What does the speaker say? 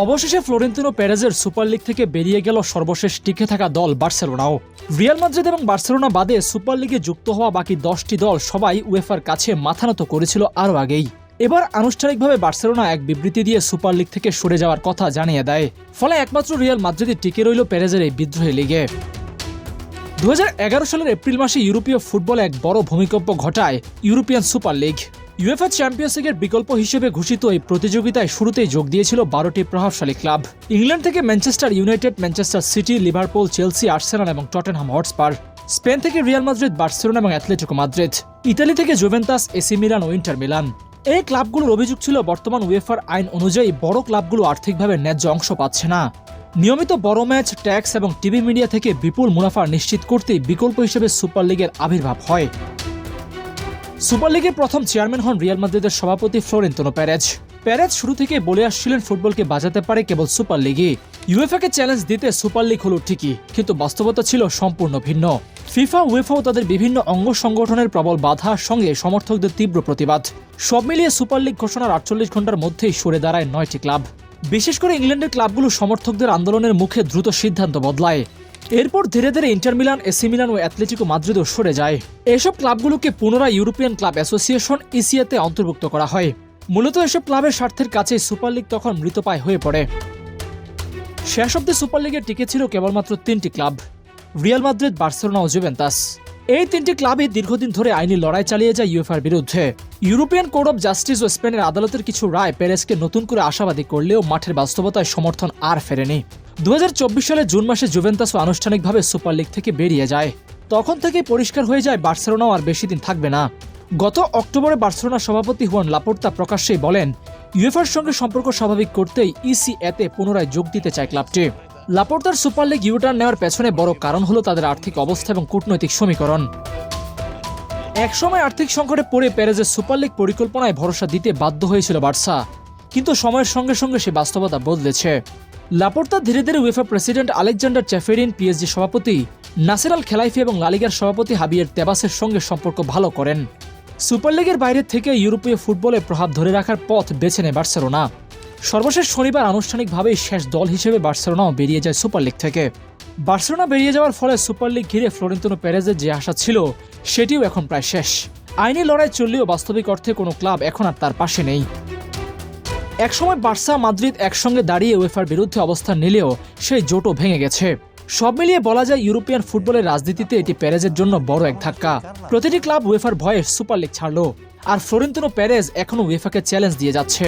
অবশেষে Florentino পেরেজের super league থেকে বেরিয়ে গেল সর্বশেষ টিকে থাকা দল বার্সেলোনাও। রিয়াল মাদ্রিদ এবং বার্সেলোনা বাদে সুপার লিগে যুক্ত হওয়া বাকি দশটি দল সবাই উয়েফার কাছে মাথা নত করেছিল আরও আগেই। এবার আনুষ্ঠানিকভাবে বার্সেলোনা এক বিবৃতি দিয়ে সুপার লিগ থেকে সরে যাওয়ার কথা জানিয়ে দেয়। ফলে একমাত্র রিয়াল মাদ্রিদই টিকে রইল পেরেজের এই বিদ্রোহী লিগে। দু হাজার এগারো সালের এপ্রিল মাসে ইউরোপীয় ফুটবলে এক বড় ভূমিকম্প ঘটায় European super league. UEFA champions লিগের বিকল্প হিসেবে ঘোষিত এই প্রতিযোগিতায় শুরুতেই যোগ দিয়েছিল বারোটি প্রভাবশালী ক্লাব। ইংল্যান্ড থেকে Manchester United, Manchester City, Liverpool, Chelsea, Arsenal এবং টটেনহাম হটস্পার। স্পেন থেকে রিয়াল মাদ্রিদ, বার্সেলোনা এবং অ্যাথলেটিকো মাদ্রিদ। ইতালি থেকে জুভেন্তাস এসি মিলান ও ইন্টার মিলান। এই ক্লাবগুলোর অভিযোগ ছিল, বর্তমান উয়েফার আইন অনুযায়ী বড় ক্লাবগুলো আর্থিকভাবে ন্যায্য অংশ পাচ্ছে না। নিয়মিত বড় ম্যাচ, ট্যাক্স এবং টিভি মিডিয়া থেকে বিপুল মুনাফা নিশ্চিত করতেই বিকল্প হিসেবে সুপার লিগের আবির্ভাব হয়। সুপার লিগের প্রথম চেয়ারম্যান হন রিয়াল মাদ্রিদের সভাপতি ফ্লোরেন্তোনো প্যারেজ। প্যারেজ শুরু থেকে বলে আসছিলেন ফুটবলকে বাজাতে পারে কেবল সুপার লিগে। ইউএফএকে চ্যালেঞ্জ দিতে সুপার লিগ হলো ঠিকই, কিন্তু বাস্তবতা ছিল সম্পূর্ণ ভিন্ন। ফিফা, উয়েফাও তাদের বিভিন্ন অঙ্গ সংগঠনের প্রবল বাধার সঙ্গে সমর্থকদের তীব্র প্রতিবাদ। সব মিলিয়ে সুপার লিগ ঘোষণার আটচল্লিশ ঘণ্টার মধ্যেই সরে দাঁড়ায় নয়টি ক্লাব। বিশেষ করে ইংল্যান্ডের ক্লাবগুলো সমর্থকদের আন্দোলনের মুখে দ্রুত সিদ্ধান্ত বদলায়। এরপর ধীরে ধীরে ইন্টার মিলান এসি মিলান ও অ্যাথলেটিকো মাদ্রিদও সরে যায়। এসব ক্লাবগুলোকে পুনরায় ইউরোপিয়ান ক্লাব অ্যাসোসিয়েশন ইসিএতে অন্তর্ভুক্ত করা হয়। মূলত এসব ক্লাবের স্বার্থের কাছে সুপার লিগ তখন মৃতপায় হয়ে পড়ে। শেষ অব্দি সুপার লিগে টিকে ছিল কেবলমাত্র তিনটি ক্লাব, রিয়াল মাদ্রিদ, বার্সেলোনা ও জুভেন্তাস এই তিনটি ক্লাবই দীর্ঘদিন ধরে আইনি লড়াই চালিয়ে যায় ইউএফআর বিরুদ্ধে। ইউরোপিয়ান কোর্ট অফ জাস্টিস ও স্পেনের আদালতের কিছু রায় পেরেসকে নতুন করে আশাবাদী করলেও মাঠের বাস্তবতায় সমর্থন আর ফেরেনি। দু হাজার চব্বিশ সালে জুন মাসে জুভেন্তাসও আনুষ্ঠানিকভাবে সুপার লিগ থেকে বেরিয়ে যায়। তখন থেকে পরিষ্কার হয়ে যায় বার্সেলোনাও আর বেশি দিন থাকবে না। গত অক্টোবরে বার্সেলোনার সভাপতি হুয়ান লাপোর্তা প্রকাশ্যেই বলেন, ইউএফআর সঙ্গে সম্পর্ক স্বাভাবিক করতেই ইসি এতে পুনরায় যোগ দিতে চায় ক্লাবটি। লাপোর্তার সুপার লিগ ইউটার্ন নেওয়ার পেছনে বড় কারণ হলো তাদের আর্থিক অবস্থা এবং কূটনৈতিক সমীকরণ। একসময় আর্থিক সংকটে পড়ে প্যারেজের সুপার লিগ পরিকল্পনায় ভরসা দিতে বাধ্য হয়েছিল বার্সা, কিন্তু সময়ের সঙ্গে সঙ্গে সে বাস্তবতা বদলেছে। লাপোর্তা ধীরে ধীরে UEFA president Aleksander Ceferin PSG সভাপতি, নাসের আল খেলাইফি এবং লালিগার সভাপতি হাবিয়ের তেবাসের সঙ্গে সম্পর্ক ভালো করেন। সুপার লিগের বাইরে থেকে ইউরোপীয় ফুটবলে প্রভাব ধরে রাখার পথ বেছে নেয় বার্সেলোনা। সর্বশেষ শনিবার আনুষ্ঠানিকভাবেই শেষ দল হিসেবে বার্সেলোনাও বেরিয়ে যায় সুপার লিগ থেকে। বার্সেলোনা বেরিয়ে যাওয়ার ফলে সুপার লিগ ঘিরে ফ্লোরেন্তিনো প্যারেজের যে আশা ছিল, সেটিও এখন প্রায় শেষ। আইনি লড়াই চললেও বাস্তবিক অর্থে কোনো ক্লাব এখন আর তার পাশে নেই। একসময় বার্সা মাদ্রিদ একসঙ্গে দাঁড়িয়ে উয়েফার বিরুদ্ধে অবস্থান নিলেও সেই জোটও ভেঙে গেছে। সব মিলিয়ে বলা যায় ইউরোপিয়ান ফুটবলের রাজনীতিতে এটি প্যারেজের জন্য বড় এক ধাক্কা। প্রতিটি ক্লাব উয়েফার ভয়ে সুপার লিগ ছাড়লো, আর ফ্লোরেন্তিনো প্যারেজ এখনও উয়েফাকে চ্যালেঞ্জ দিয়ে যাচ্ছে।